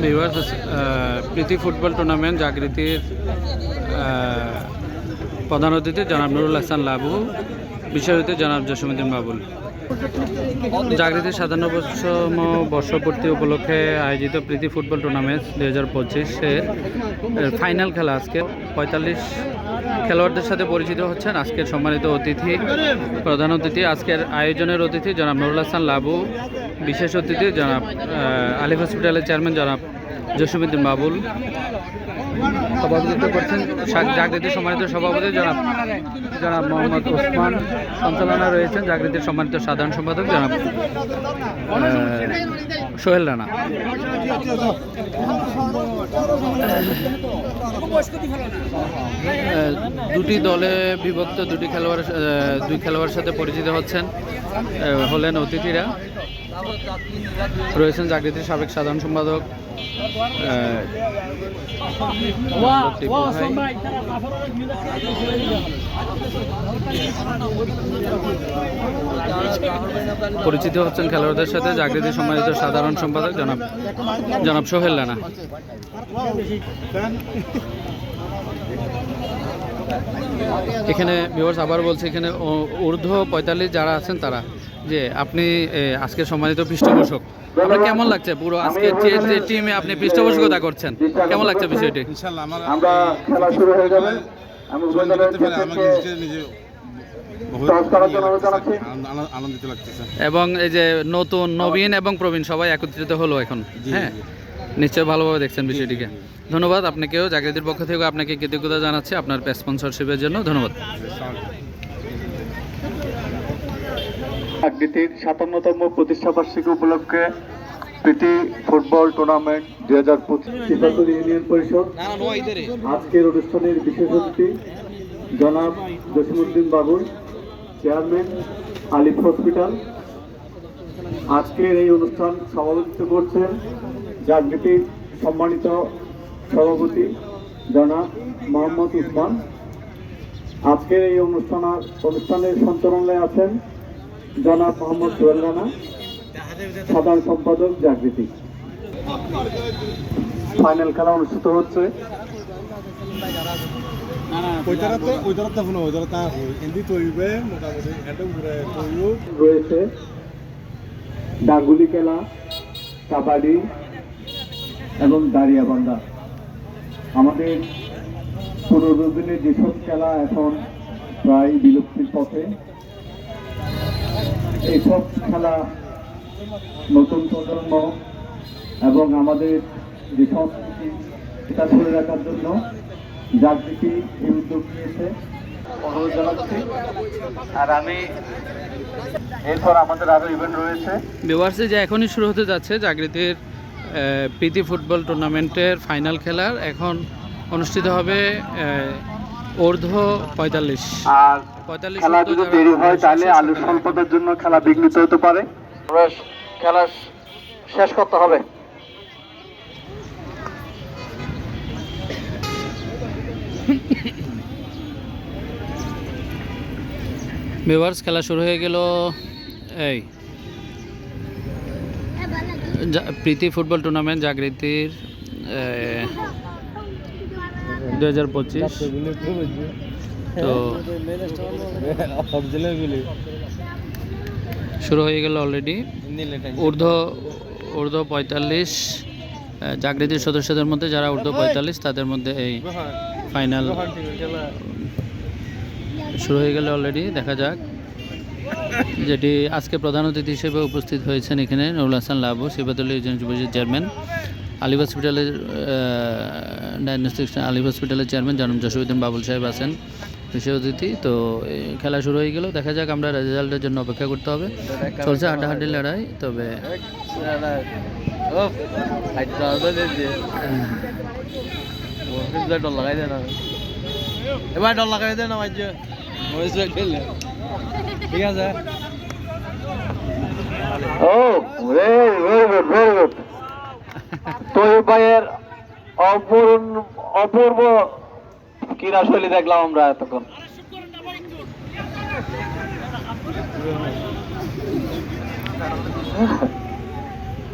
Viewers প্রীতি football tournament জাগৃতির প্রধান অতিথি জনাব নুরুল হাসান লাবু বিশেষ জনাব জসীমুদ্দিন বাবুল। জাগৃতির সাতান্নবতম বর্ষপূর্তি উপলক্ষে আয়োজিত প্রীতি ফুটবল টুর্নামেন্ট দুই হাজার পঁচিশের ফাইনাল খেলা আজকে। পঁয়তাল্লিশ খেলোয়াড়দের সাথে পরিচিত হচ্ছেন আজকের সম্মানিত অতিথি, প্রধান অতিথি। আজকের আয়োজনের অতিথি জনাব নুরুল হাসান লাবু, বিশেষ অতিথি জনাব আলিফ হসপিটালের চেয়ারম্যান জনাব জসিমুদ্দিন বাবুল। সভাপতিত্ব করছেন জাগৃতির সম্মানিত সভাপতি জনাব জনাব মোহাম্মদ ওসমান সঞ্চালনা রয়েছেন জাগৃতির সম্মানিত সাধারণ সম্পাদক জনাব সোহেল রানা। দুটি দলে বিভক্ত দুটি খেলোয়াড় দুই খেলোয়াড়ের সাথে পরিচিত হচ্ছেন হলেন অতিথিরা। রয়েছেন জাগৃতির সাবেক সাধারণ সম্পাদক। পরিচিত হচ্ছেন খেলোয়াড়দের সাথে জাগৃতি সম্মানিত সাধারণ সম্পাদক জনাব জনাব সোহেল রানা। এখানে ভিউয়ার্স আবার বলছি এখানে ঊর্ধ্ব পঁয়তাল্লিশ যারা আছেন তারা যে আপনি আজকে সম্মানিত পৃষ্ঠপোষক। আপনার কেমন লাগছে? পুরো আজকের যে যে টিমে আপনি পৃষ্ঠপোষকতা করছেন কেমন লাগছে বিষয়টি? আমরা খেলা শুরু হয়ে যাবে আমি আমাকে নিজে ইয়ে এবং এই যে নতুন নবীন এবং প্রবীণ সবাই একত্রিত হলো এখন। হ্যাঁ। নিশ্চয়ই ভালোভাবে দেখছেন বিষয়টিকে। ধন্যবাদ আপনাকেও জাগৃতির পক্ষ থেকে আপনাকে কৃতজ্ঞতা জানাচ্ছি আপনার স্পন্সরশিপের জন্য। ধন্যবাদ। আকৃতির সাতান্নতম প্রতিষ্ঠা বার্ষিকী উপলক্ষে প্রীতি ফুটবল টুর্নামেন্ট দুই হাজার পঁচিশ ইউনিয়ন পরিষদ আজকের অনুষ্ঠানের বিশেষ অতিথি জনাব জসিমুদ্দিন বাবুল চেয়ারম্যান আলিফ হসপিটাল আজকের এই অনুষ্ঠান সভাপতিত্ব করছেন জাগৃতির সম্মানিত সভাপতি জনাব মোহাম্মদ উসমান আজকের এই অনুষ্ঠান অনুষ্ঠানের সঞ্চালনায় আছেন জনাব মোহাম্মদ সোহেল রানা সাধারণ সম্পাদক জাগৃতি। ফাইনাল খেলা অনুষ্ঠিত হচ্ছে। রয়েছে ডাঙ্গুলি খেলা কাবাডি এবং দাঁড়িয়াবান্ধা। আমাদের পুনর্দিনের যেসব খেলা এখন প্রায় বিলুপ্তির পথে এইসব খেলা নতুন প্রজন্ম এবং আমাদের যে সংস্কৃতি এটা ধরে রাখার জন্য জাগৃতি এই উদ্যোগ নিয়েছে। অনুরোধ জানাচ্ছি। আর আমি এরপর আমাদের আরও ইভেন্ট রয়েছে। ভিউয়ার্সে যে এখনই শুরু হতে যাচ্ছে জাগৃতির প্রীতি ফুটবল টুর্নামেন্টের ফাইনাল খেলার এখন অনুষ্ঠিত হবে ঊর্ধ্ব পঁয়তাল্লিশ। আর পঁয়তাল্লিশ খেলা যদি দেরি হয় তাহলে আলু। স্বল্পতার জন্য খেলা বিঘ্নিত হতে পারে। খেলা শেষ করতে হবে। ভিউয়ার্স খেলা শুরু হয়ে গেল। এই প্রীতি ফুটবল টুর্নামেন্ট জাগৃতির দু হাজার পঁচিশ। তো শুরু হয়ে গেল অলরেডি ঊর্ধ্ব ঊর্ধ্ব পঁয়তাল্লিশ জাগৃতির সদস্যদের মধ্যে যারা ঊর্ধ্ব পঁয়তাল্লিশ, তাদের মধ্যে এই ফাইনাল শুরু হয়ে গেলে অলরেডি দেখা যাক। যেটি আজকে প্রধান অতিথি হিসেবে উপস্থিত হয়েছেন এখানে নুরুল হাসান লাবু সিবাতুল ইউনিভার্সিটির চেয়ারম্যান আলিফ হসপিটালের ডায়াগনস্টিক আলিফ হসপিটালের চেয়ারম্যান জনাব জসিউদ্দিন বাবুল সাহেব আছেন, বিশেষ অতিথি। তো খেলা শুরু হয়ে গেল। দেখা যাক আমরা রেজাল্টের জন্য অপেক্ষা করতে হবে। চলছে হাড্ডাহাড্ডি লড়াই, তবে এবার ডল লাগাই দেন আমার যে খেললে ঠিক আছে। ও very good very good Taib ভাইয়ের অপূর্ণ, অপূর্ব ক্রীড়া শৈলী দেখলাম আমরা এতক্ষণ।